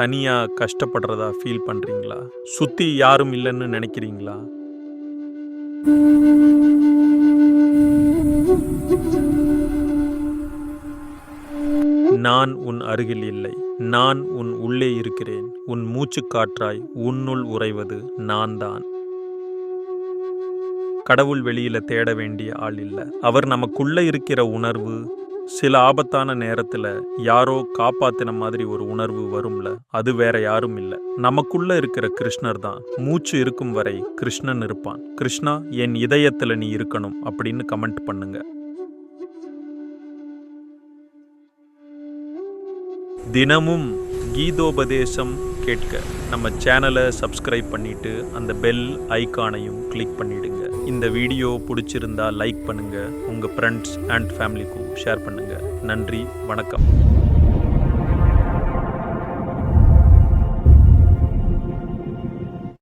தனியாக கஷ்டப்படுறதா ஃபீல் பண்ணுறீங்களா சுற்றி யாரும் இல்லைன்னு நினைக்கிறீங்களா? நான் உன் அருகில் இல்லை. நான் உன் உள்ளே இருக்கிறேன். உன் மூச்சு காற்றாய் உன்னுள் உறைவது நான் தான் கடவுள் வெளியில தேட வேண்டிய ஆள் இல்லை. அவர் நமக்குள்ள இருக்கிற உணர்வு சில ஆபத்தான நேரத்துல யாரோ காப்பாத்தின மாதிரி ஒரு உணர்வு வரும்ல அது வேற யாரும் இல்லை. நமக்குள்ள இருக்கிற கிருஷ்ணர் தான் மூச்சு இருக்கும் வரை கிருஷ்ணன் இருப்பான். கிருஷ்ணா என் இதயத்துல நீ இருக்கணும் அப்படின்னு கமெண்ட் பண்ணுங்க. தினமும் கீதோபதேசம் கேட்க நம்ம சேனலை சப்ஸ்கிரைப் பண்ணிட்டு அந்த பெல் ஐகானையும் கிளிக் பண்ணிடுங்க. இந்த வீடியோ பிடிச்சிருந்தா லைக் பண்ணுங்கள் உங்கள் ஃப்ரெண்ட்ஸ் அண்ட் ஃபேமிலிக்கும் ஷேர் பண்ணுங்கள் நன்றி வணக்கம்.